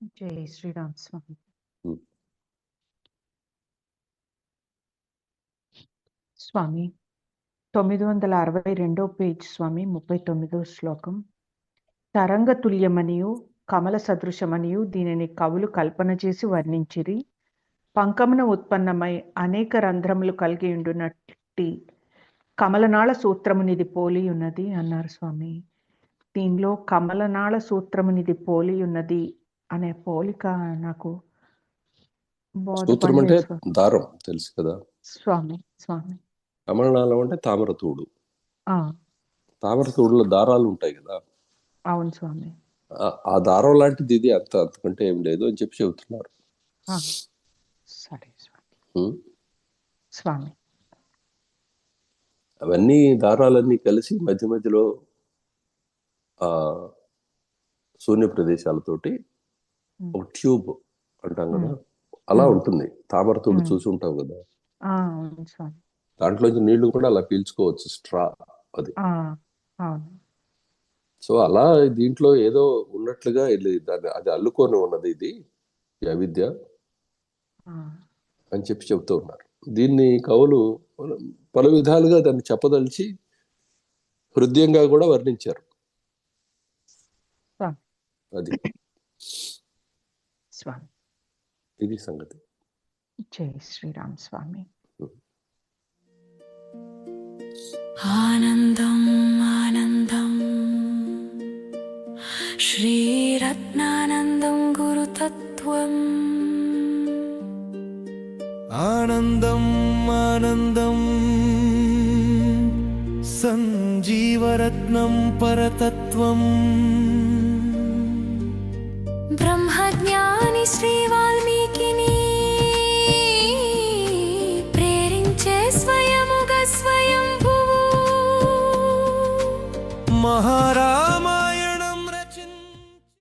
జై శ్రీరామ్ స్వామి. స్వామి తొమ్మిది వందల అరవై రెండో పేజ్ స్వామి ముప్పై తొమ్మిదో శ్లోకం. తరంగ తుల్యమనియు కమల సదృశమనియు దీనిని కవులు కల్పన చేసి వర్ణించిరి. పంకమున ఉత్పన్నమై అనేక రంధ్రములు కలిగి ఉండునట్టి కమలనాళ సూత్రమునిది పోలి ఉన్నది అన్నారు స్వామి. దీనిలో కమలనాళ సూత్రమునిది పోలి ఉన్నది అనే పోలిక నాకు సూత్రం అంటే. దారం తెలుసు కదా? స్వామి స్వామి. కమలనాళం అంటే తామరతూడు. తామరతూడులో దారాలు ఉంటాయి కదా? అవును స్వామి. ఆ- దారం లాంటిది ఇది. అంత అంతకంటే ఏం లేదు అని చెప్పి చెబుతున్నారు. సరే స్వామి. అవన్నీ దారాలన్నీ కలిసి మధ్య మధ్యలో ఆ శూన్య ప్రదేశాలతోటి ఒక ట్యూబ్ అంటాం కదా. అలా. ఉంటుంది. తామరతూడు ఉమ్. చూసి ఉంటాం కదా? దాంట్లోంచి నీళ్ళు కూడా అలా పీల్చుకోవచ్చు స్ట్రా అది. సో అలా దీంట్లో ఏదో ఉన్నట్లుగా దాన్ని అది అల్లుకొని ఉన్నది ఇది ఈ అవిద్య అని చెప్పి చెప్తూ ఉన్నారు. దీన్ని కవులు పలు విధాలుగా దాన్ని చెప్పదలిచి హృదయంగా కూడా వర్ణించారు. స్వామి. સ્વામી દીદી સંગત જય શ્રી રામ સ્વામી आनन्दम् आनन्दम् श्रीरत्नानन्दं गुरुतत्त्वम् आनन्दम् आनन्दम् सञ्जीवरत्नं परतत्त्वम् ब्रह्मज्ञा శ్రీ వాల్మీకిని ప్రేరించే స్వయముగా స్వయంభువు. మహారాజ